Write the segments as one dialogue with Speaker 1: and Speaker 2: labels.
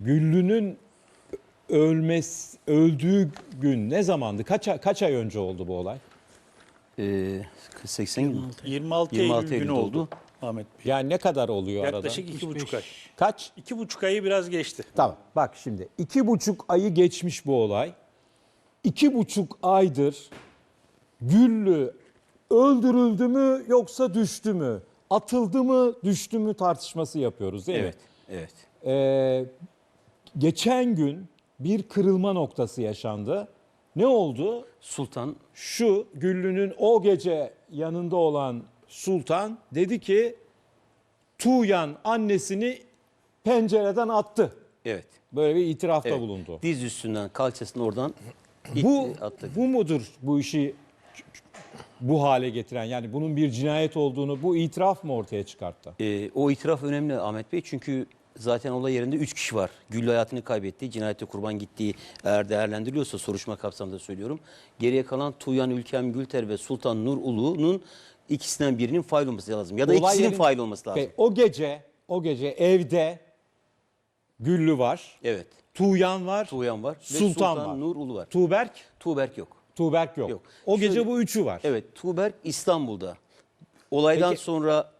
Speaker 1: Güllü'nün ölmesi, öldüğü gün ne zamandı? Kaç, kaç ay önce oldu bu olay?
Speaker 2: Ee, 80 gün.
Speaker 3: 26,
Speaker 2: 26
Speaker 3: Eylül günü oldu.
Speaker 2: oldu.
Speaker 3: Ahmet Bey.
Speaker 1: Yani ne kadar oluyor
Speaker 3: Yaklaşık
Speaker 1: arada?
Speaker 3: iki buçuk ay.
Speaker 1: Kaç?
Speaker 3: İki buçuk ayı biraz geçti.
Speaker 1: Tamam bak şimdi iki buçuk ayı geçmiş bu olay. İki buçuk aydır Güllü öldürüldü mü yoksa düştü mü? Atıldı mı düştü mü tartışması yapıyoruz değil
Speaker 2: Evet.
Speaker 1: mi?
Speaker 2: Evet.
Speaker 1: Ee, geçen gün bir kırılma noktası yaşandı. Ne oldu?
Speaker 2: Sultan
Speaker 1: Şu Güllü'nün o gece yanında olan Sultan dedi ki Tuğyan annesini pencereden attı.
Speaker 2: evet.
Speaker 1: Böyle bir itirafta
Speaker 2: evet.
Speaker 1: bulundu.
Speaker 2: Diz üstünden kalçasını oradan
Speaker 1: Bu
Speaker 2: attı.
Speaker 1: bu mudur bu işi bu hale getiren yani bunun bir cinayet olduğunu bu itiraf mı ortaya çıkarttı?
Speaker 2: Ee, o itiraf önemli Ahmet Bey çünkü zaten olay yerinde 3 kişi var. Güllü hayatını kaybetti, cinayette kurban gittiği eğer değerlendiriliyorsa soruşturma kapsamında söylüyorum. Geriye kalan Tuğyan Ülkem Gülter ve Sultan Nur Ulu'nun ikisinden birinin fail olması lazım. Ya da
Speaker 1: Olay
Speaker 2: ikisinin
Speaker 1: yerin-
Speaker 2: fail olması lazım.
Speaker 1: Peki, o gece o gece evde Güllü var,
Speaker 2: Evet.
Speaker 1: Tuğyan var,
Speaker 2: Tuğyan var ve
Speaker 1: Sultan, var.
Speaker 2: Nur Ulu var.
Speaker 1: Tuğberk,
Speaker 2: Tuğberk yok.
Speaker 1: Tuğberk yok.
Speaker 2: Yok.
Speaker 1: O gece
Speaker 2: Şöyle-
Speaker 1: bu üçü var.
Speaker 2: Evet, Tuğberk İstanbul'da. Olaydan
Speaker 1: Peki-
Speaker 2: sonra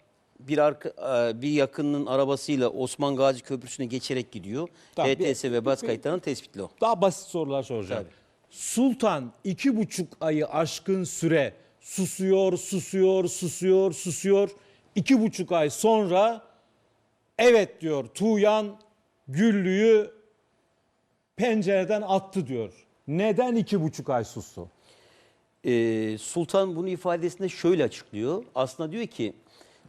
Speaker 2: bir arka, e, bir yakınının arabasıyla Osman Gazi Köprüsü'ne geçerek gidiyor.
Speaker 1: Tamam,
Speaker 2: HTS
Speaker 1: bir-
Speaker 2: ve bas kayıtlarının tespitli o.
Speaker 1: Daha basit sorular soracağım.
Speaker 2: Tabii.
Speaker 1: Sultan iki buçuk ayı aşkın süre susuyor, susuyor, susuyor, susuyor. İki buçuk ay sonra evet diyor Tuğyan Güllü'yü pencereden attı diyor. Neden iki buçuk ay sustu?
Speaker 2: Ee, Sultan bunu ifadesinde şöyle açıklıyor. Aslında diyor ki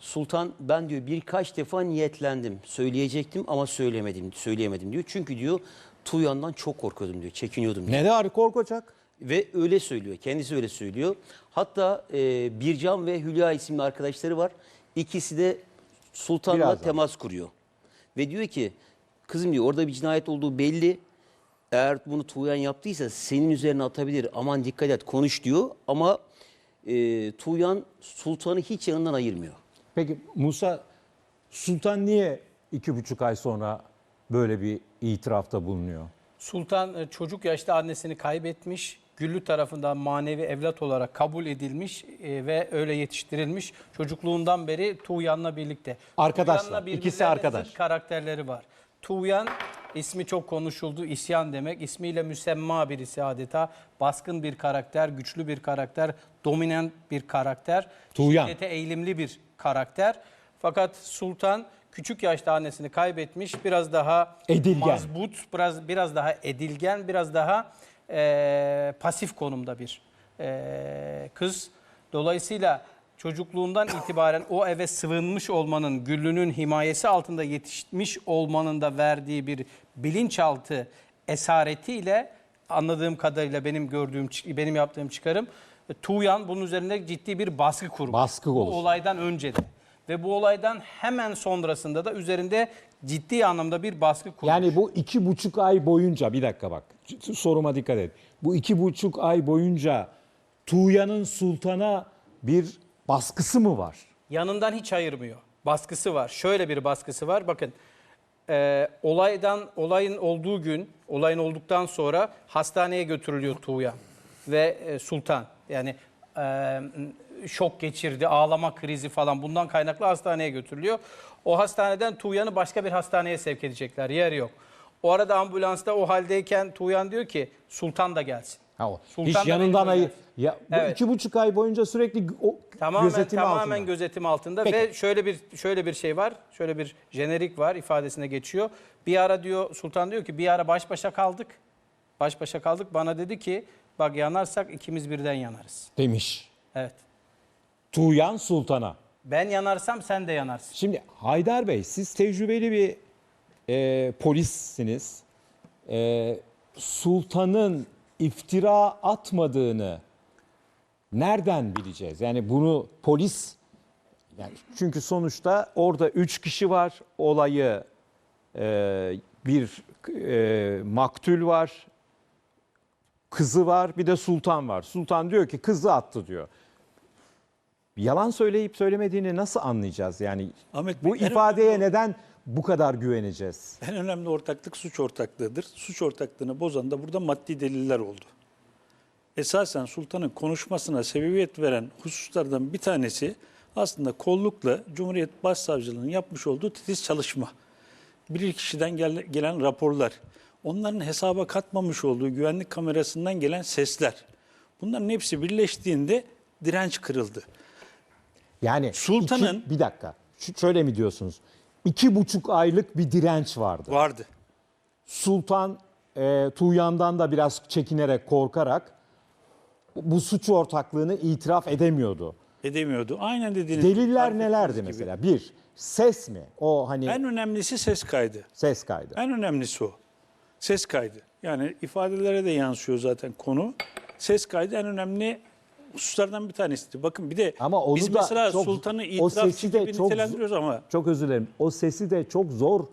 Speaker 2: Sultan ben diyor birkaç defa niyetlendim. Söyleyecektim ama söylemedim, söyleyemedim diyor. Çünkü diyor Tuğyan'dan çok korkuyordum diyor. Çekiniyordum diyor.
Speaker 1: Neden korkacak?
Speaker 2: Ve öyle söylüyor. Kendisi öyle söylüyor. Hatta e, Bircan ve Hülya isimli arkadaşları var. İkisi de Sultan'la
Speaker 1: Birazdan.
Speaker 2: temas kuruyor. Ve diyor ki kızım diyor orada bir cinayet olduğu belli. Eğer bunu Tuğyan yaptıysa senin üzerine atabilir. Aman dikkat et konuş diyor. Ama e, Tuğyan Sultan'ı hiç yanından ayırmıyor.
Speaker 1: Peki Musa Sultan niye iki buçuk ay sonra böyle bir itirafta bulunuyor?
Speaker 4: Sultan e, çocuk yaşta annesini kaybetmiş. Güllü tarafından manevi evlat olarak kabul edilmiş e, ve öyle yetiştirilmiş. Çocukluğundan beri Tuğyan'la birlikte.
Speaker 1: Arkadaşlar,
Speaker 4: Tuğyan'la
Speaker 1: ikisi arkadaş.
Speaker 4: karakterleri var. Tuğyan ismi çok konuşuldu. İsyan demek. İsmiyle müsemma birisi adeta. Baskın bir karakter, güçlü bir karakter, dominant bir karakter.
Speaker 1: Tuğyan.
Speaker 4: Şiddete eğilimli bir karakter. Fakat Sultan küçük yaşta annesini kaybetmiş. Biraz daha
Speaker 1: Edilgen.
Speaker 4: mazbut, biraz biraz daha edilgen, biraz daha eee, pasif konumda bir eee, kız. Dolayısıyla çocukluğundan itibaren o eve sığınmış olmanın, Güllü'nün himayesi altında yetişmiş olmanın da verdiği bir bilinçaltı esaretiyle anladığım kadarıyla benim gördüğüm, benim yaptığım çıkarım e, Tuğyan bunun üzerinde ciddi bir baskı kurmuş.
Speaker 1: Baskı
Speaker 4: Bu
Speaker 1: oluştu.
Speaker 4: olaydan önce de. Ve bu olaydan hemen sonrasında da üzerinde ciddi anlamda bir baskı kurmuş.
Speaker 1: Yani bu iki buçuk ay boyunca bir dakika bak soruma dikkat et. Bu iki buçuk ay boyunca Tuğyan'ın sultana bir baskısı mı var?
Speaker 4: yanından hiç ayırmıyor. Baskısı var. Şöyle bir baskısı var. Bakın e, olaydan olayın olduğu gün, olayın olduktan sonra hastaneye götürülüyor Tuğyan ve e, Sultan. Yani e, şok geçirdi, ağlama krizi falan bundan kaynaklı hastaneye götürülüyor. O hastaneden Tuğyan'ı başka bir hastaneye sevk edecekler. Yer yok. O arada ambulansta o haldeyken Tuğyan diyor ki Sultan da gelsin.
Speaker 1: Ha, o.
Speaker 4: Sultan
Speaker 1: Hiç
Speaker 4: da
Speaker 1: yanından ayı. Ya bu
Speaker 4: Evet.
Speaker 1: iki buçuk ay boyunca sürekli o
Speaker 4: Tamamen
Speaker 1: gözetim
Speaker 4: tamamen
Speaker 1: altında.
Speaker 4: gözetim altında
Speaker 1: Peki.
Speaker 4: ve şöyle bir şöyle bir şey var. Şöyle bir jenerik var ifadesine geçiyor. Bir ara diyor Sultan diyor ki bir ara baş başa kaldık. Baş başa kaldık. Bana dedi ki bak yanarsak ikimiz birden yanarız.
Speaker 1: demiş.
Speaker 4: Evet.
Speaker 1: Tuğyan sultana.
Speaker 4: Ben yanarsam sen de yanarsın.
Speaker 1: Şimdi Haydar Bey siz tecrübeli bir e, polissiniz. E, sultanın iftira atmadığını nereden bileceğiz? Yani bunu polis yani çünkü sonuçta orada üç kişi var. Olayı e, bir e, maktul var. Kızı var bir de sultan var. Sultan diyor ki kızı attı diyor. Yalan söyleyip söylemediğini nasıl anlayacağız? Yani
Speaker 3: Ahmet
Speaker 1: bu
Speaker 3: Bey,
Speaker 1: ifadeye neden bu kadar güveneceğiz?
Speaker 3: En önemli ortaklık suç ortaklığıdır. Suç ortaklığını bozan da burada maddi deliller oldu. Esasen sultanın konuşmasına sebebiyet veren hususlardan bir tanesi aslında kollukla Cumhuriyet Başsavcılığı'nın yapmış olduğu titiz çalışma. Bilirkişiden gel- gelen raporlar, onların hesaba katmamış olduğu güvenlik kamerasından gelen sesler. Bunların hepsi birleştiğinde direnç kırıldı.
Speaker 1: Yani
Speaker 3: Sultanın-
Speaker 1: iki- bir dakika. Şöyle mi diyorsunuz? İki buçuk aylık bir direnç vardı.
Speaker 3: Vardı.
Speaker 1: Sultan e, Tuğyan'dan da biraz çekinerek, korkarak bu suç ortaklığını itiraf edemiyordu.
Speaker 3: Edemiyordu. Aynen dediğiniz
Speaker 1: Deliller nelerdi mesela? Bir, ses mi? O hani
Speaker 3: En önemlisi ses kaydı.
Speaker 1: ses kaydı.
Speaker 3: En önemlisi o. Ses kaydı. Yani ifadelere de yansıyor zaten konu. Ses kaydı en önemli hususlardan bir tanesidir. Bakın bir de
Speaker 1: Ama onu
Speaker 3: biz
Speaker 1: da
Speaker 3: mesela
Speaker 1: çok-
Speaker 3: sultanı
Speaker 1: de
Speaker 3: gibi
Speaker 1: çok-
Speaker 3: nitelendiriyoruz ama
Speaker 1: Çok özür dilerim. O sesi de çok zor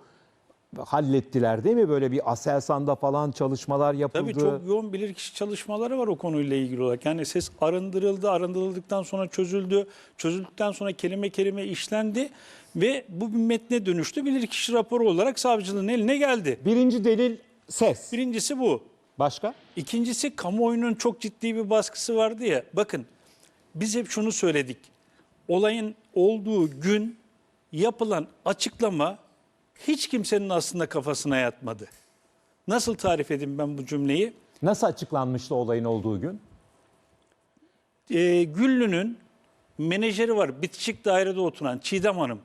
Speaker 1: hallettiler değil mi? Böyle bir Aselsan'da falan çalışmalar yapıldı.
Speaker 3: tabii çok yoğun bilirkişi çalışmaları var o konuyla ilgili olarak. Yani ses arındırıldı, arındırıldıktan sonra çözüldü. Çözüldükten sonra kelime kelime işlendi ve bu bir metne dönüştü. Bilirkişi raporu olarak savcılığın eline geldi.
Speaker 1: Birinci delil ses.
Speaker 3: Birincisi bu.
Speaker 1: Başka?
Speaker 3: İkincisi kamuoyunun çok ciddi bir baskısı vardı ya. Bakın biz hep şunu söyledik. Olayın olduğu gün yapılan açıklama hiç kimsenin aslında kafasına yatmadı. Nasıl tarif edeyim ben bu cümleyi?
Speaker 1: Nasıl açıklanmıştı olayın olduğu gün?
Speaker 3: Ee, Güllü'nün menajeri var. Bitişik dairede oturan Çiğdem Hanım.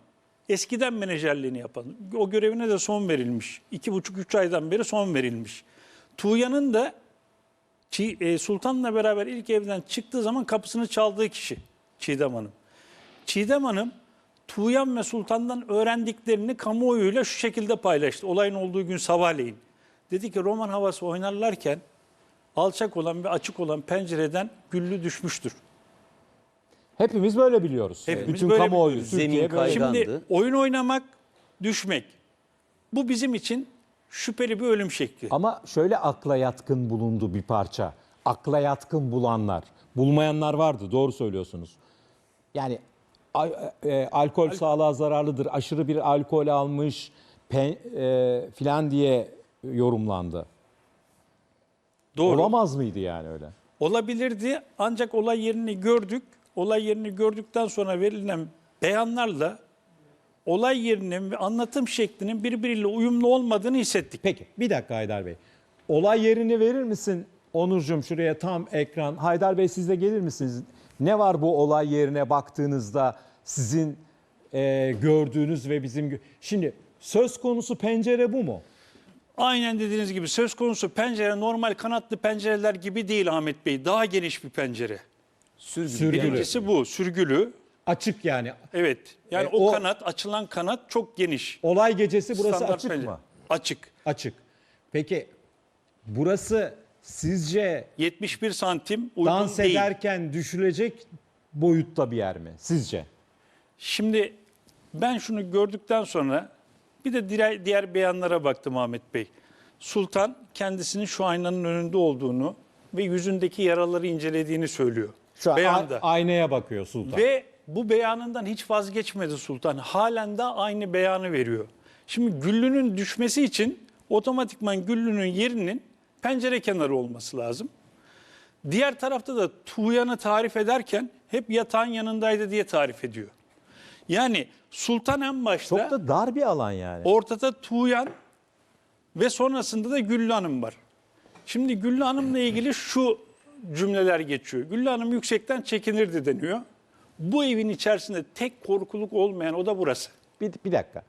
Speaker 3: Eskiden menajerliğini yapan. O görevine de son verilmiş. İki buçuk üç aydan beri son verilmiş. Tuğyan'ın da Çi- e, Sultan'la beraber ilk evden çıktığı zaman kapısını çaldığı kişi Çiğdem Hanım. Çiğdem Hanım Tuğyan ve Sultan'dan öğrendiklerini kamuoyuyla şu şekilde paylaştı. Olayın olduğu gün sabahleyin. Dedi ki roman havası oynarlarken alçak olan ve açık olan pencereden güllü düşmüştür.
Speaker 1: Hepimiz böyle biliyoruz.
Speaker 3: Hepimiz
Speaker 1: Bütün
Speaker 3: böyle
Speaker 1: kamuoyu,
Speaker 3: biliyoruz.
Speaker 1: Türkiye
Speaker 2: Zemin.
Speaker 3: Şimdi oyun oynamak, düşmek. Bu bizim için şüpheli bir ölüm şekli.
Speaker 1: Ama şöyle akla yatkın bulundu bir parça. Akla yatkın bulanlar. Bulmayanlar vardı doğru söylüyorsunuz. Yani al- e, alkol sağlığa zararlıdır. Aşırı bir alkol almış e, filan diye yorumlandı.
Speaker 3: Doğru.
Speaker 1: Olamaz mıydı yani öyle?
Speaker 3: Olabilirdi ancak olay yerini gördük. Olay yerini gördükten sonra verilen beyanlarla olay yerinin ve anlatım şeklinin birbiriyle uyumlu olmadığını hissettik.
Speaker 1: Peki bir dakika Haydar Bey. Olay yerini verir misin Onurcuğum şuraya tam ekran. Haydar Bey siz de gelir misiniz? Ne var bu olay yerine baktığınızda sizin e, gördüğünüz ve bizim... gö- Şimdi söz konusu pencere bu mu?
Speaker 3: Aynen dediğiniz gibi söz konusu pencere normal kanatlı pencereler gibi değil Ahmet Bey. Daha geniş bir pencere.
Speaker 1: Sürgülü.
Speaker 3: Birincisi bu sürgülü.
Speaker 1: Açık yani.
Speaker 3: Evet. Yani
Speaker 1: E,
Speaker 3: o,
Speaker 1: o-
Speaker 3: kanat açılan kanat çok geniş.
Speaker 1: Olay gecesi burası
Speaker 3: Standart
Speaker 1: açık
Speaker 3: pencere.
Speaker 1: mı?
Speaker 3: Açık.
Speaker 1: Açık. Peki burası sizce
Speaker 3: 71 santim uygun
Speaker 1: dans
Speaker 3: değil.
Speaker 1: ederken düşülecek boyutta bir yer mi sizce?
Speaker 3: Şimdi ben şunu gördükten sonra bir de diğer, diğer beyanlara baktım Ahmet Bey. Sultan kendisinin şu aynanın önünde olduğunu ve yüzündeki yaraları incelediğini söylüyor.
Speaker 1: Şu an
Speaker 3: Beyanda.
Speaker 1: aynaya bakıyor Sultan.
Speaker 3: Ve bu beyanından hiç vazgeçmedi Sultan. Halen de aynı beyanı veriyor. Şimdi Güllü'nün düşmesi için otomatikman Güllü'nün yerinin pencere kenarı olması lazım. Diğer tarafta da Tuğyan'ı tarif ederken hep yatağın yanındaydı diye tarif ediyor. Yani Sultan en başta
Speaker 1: Çok da dar bir alan yani.
Speaker 3: ortada Tuğyan ve sonrasında da Güllü Hanım var. Şimdi Güllü Hanım'la ilgili şu cümleler geçiyor. Güllü Hanım yüksekten çekinirdi deniyor. Bu evin içerisinde tek korkuluk olmayan oda burası.
Speaker 1: Bir, bir dakika.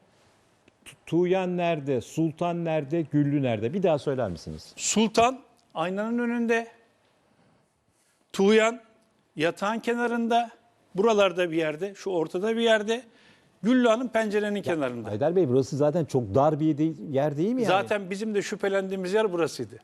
Speaker 1: Tu- Tuğyan nerede? Sultan nerede? Güllü nerede? Bir daha söyler misiniz?
Speaker 3: Sultan aynanın önünde. Tuğyan yatağın kenarında. Buralarda bir yerde, şu ortada bir yerde. Güllü Hanım pencerenin kenarında.
Speaker 1: Haydar Bey burası zaten çok dar bir de- yer değil mi yani?
Speaker 3: Zaten bizim de şüphelendiğimiz yer burasıydı.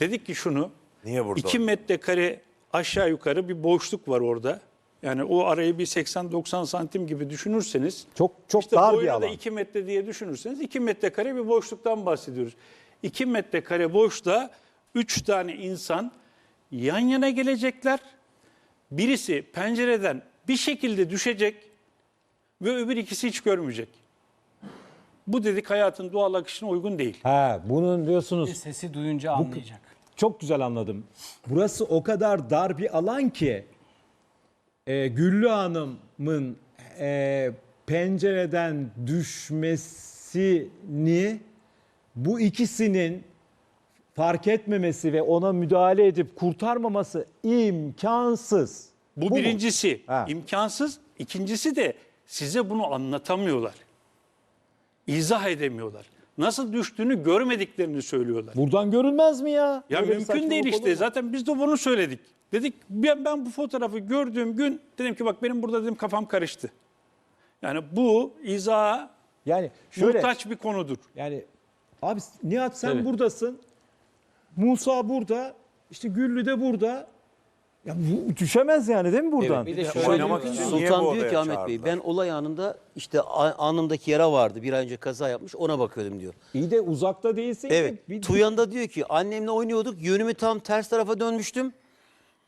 Speaker 3: Dedik ki şunu.
Speaker 5: Niye burada?
Speaker 3: 2 metrekare aşağı yukarı bir boşluk var orada. Yani o arayı bir 80-90 santim gibi düşünürseniz.
Speaker 1: Çok çok
Speaker 3: işte
Speaker 1: dar bir alan.
Speaker 3: da 2 metre diye düşünürseniz 2 metrekare bir boşluktan bahsediyoruz. 2 metrekare boşluğa 3 tane insan yan yana gelecekler. Birisi pencereden bir şekilde düşecek ve öbür ikisi hiç görmeyecek. Bu dedik hayatın doğal akışına uygun değil.
Speaker 1: Ha, bunun diyorsunuz
Speaker 4: Sesi duyunca anlayacak.
Speaker 1: çok güzel anladım. Burası o kadar dar bir alan ki e, Güllü Hanım'ın e, pencereden düşmesini bu ikisinin fark etmemesi ve ona müdahale edip kurtarmaması imkansız.
Speaker 3: Bu,
Speaker 1: mu?
Speaker 3: birincisi
Speaker 1: Ha.
Speaker 3: imkansız. İkincisi de size bunu anlatamıyorlar. İzah edemiyorlar. Nasıl düştüğünü görmediklerini söylüyorlar.
Speaker 1: Buradan görünmez mi ya?
Speaker 3: Ya
Speaker 1: Böyle
Speaker 3: mümkün değil işte. Zaten biz de bunu söyledik. Dedik ben, ben bu fotoğrafı gördüğüm gün dedim ki bak benim burada dedim kafam karıştı. Yani bu izaha
Speaker 1: Yani şöyle
Speaker 3: muhtaç bir konudur.
Speaker 1: yani abi Nihat sen
Speaker 2: Evet.
Speaker 1: buradasın. Musa burada. işte Güllü de burada. Ya bu düşemez yani değil mi buradan?
Speaker 2: Bir de şöyle
Speaker 5: oynamak
Speaker 2: diyor,
Speaker 5: için
Speaker 2: Sultan diyor ki Ahmet Bey ben olay anında işte anımdaki yara vardı. Bir ay önce kaza yapmış ona bakıyordum diyor.
Speaker 1: İyi de uzakta değilsin.
Speaker 2: Evet.
Speaker 1: Bir-
Speaker 2: Tuyan da diyor ki annemle oynuyorduk. Yönümü tam ters tarafa dönmüştüm.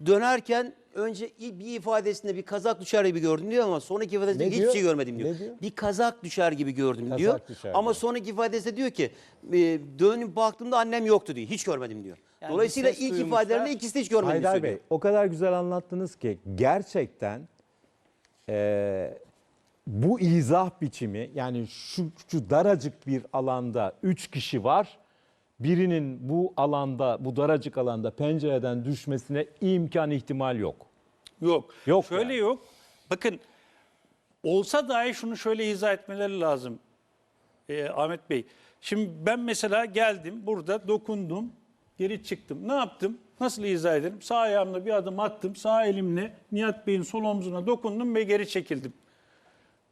Speaker 2: Dönerken önce bir ifadesinde bir kazak düşer gibi gördüm diyor ama sonraki ifadesinde
Speaker 1: Ne
Speaker 2: hiçbir
Speaker 1: diyor?
Speaker 2: şey görmedim diyor.
Speaker 1: Ne diyor?
Speaker 2: Bir kazak düşer gibi gördüm
Speaker 1: Kazak
Speaker 2: diyor.
Speaker 1: düşer
Speaker 2: ama
Speaker 1: diyor.
Speaker 2: sonraki ifadesinde diyor ki e, dönüp baktığımda annem yoktu diyor. Hiç görmedim diyor.
Speaker 4: Yani
Speaker 2: Dolayısıyla ilk
Speaker 4: duymuşlar.
Speaker 2: ifadelerinde ikisi de hiç görmediğini
Speaker 1: Haydar
Speaker 2: söylüyor.
Speaker 1: Bey o kadar güzel anlattınız ki gerçekten eee, bu izah biçimi yani şu, şu daracık bir alanda üç kişi var. Birinin bu alanda bu daracık alanda pencereden düşmesine imkan ihtimal yok.
Speaker 3: Yok.
Speaker 1: Yok
Speaker 3: Şöyle
Speaker 1: yani.
Speaker 3: yok. Bakın olsa dahi şunu şöyle izah etmeleri lazım Ee, Ahmet Bey. Şimdi ben mesela geldim burada dokundum geri çıktım. Ne yaptım? Nasıl izah ederim? Sağ ayağımla bir adım attım. Sağ elimle Nihat Bey'in sol omzuna dokundum ve geri çekildim.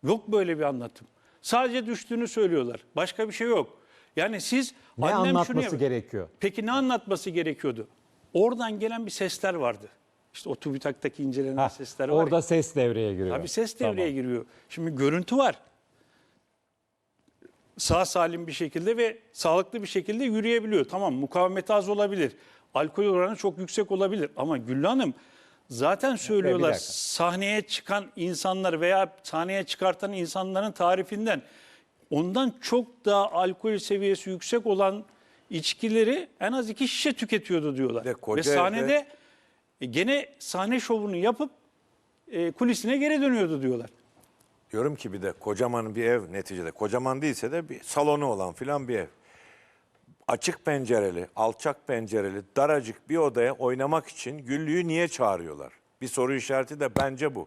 Speaker 3: Yok böyle bir anlatım. Sadece düştüğünü söylüyorlar. Başka bir şey yok. Yani siz
Speaker 1: Ne
Speaker 3: annem şunu
Speaker 1: anlatması
Speaker 3: yap-
Speaker 1: gerekiyor?
Speaker 3: Peki ne anlatması gerekiyordu? Oradan gelen bir sesler vardı. İşte o TÜBİTAK'taki incelenen
Speaker 1: Ha,
Speaker 3: sesler var.
Speaker 1: orada
Speaker 3: ya.
Speaker 1: ses devreye giriyor.
Speaker 3: Tabii ses
Speaker 1: Tamam.
Speaker 3: devreye giriyor. Şimdi görüntü var. Sağ salim bir şekilde ve sağlıklı bir şekilde yürüyebiliyor. Tamam mukavemeti az olabilir. Alkol oranı çok yüksek olabilir. Ama Güllü Hanım zaten söylüyorlar sahneye çıkan insanlar veya sahneye çıkartan insanların tarifinden ondan çok daha alkol seviyesi yüksek olan içkileri en az iki şişe tüketiyordu diyorlar.
Speaker 5: De
Speaker 3: Ve sahnede e, gene sahne şovunu yapıp e, kulisine geri dönüyordu diyorlar.
Speaker 5: Diyorum ki bir de kocaman bir ev neticede. Kocaman değilse de bir salonu olan filan bir ev. Açık pencereli, alçak pencereli, daracık bir odaya oynamak için Güllü'yü niye çağırıyorlar? Bir soru işareti de bence bu.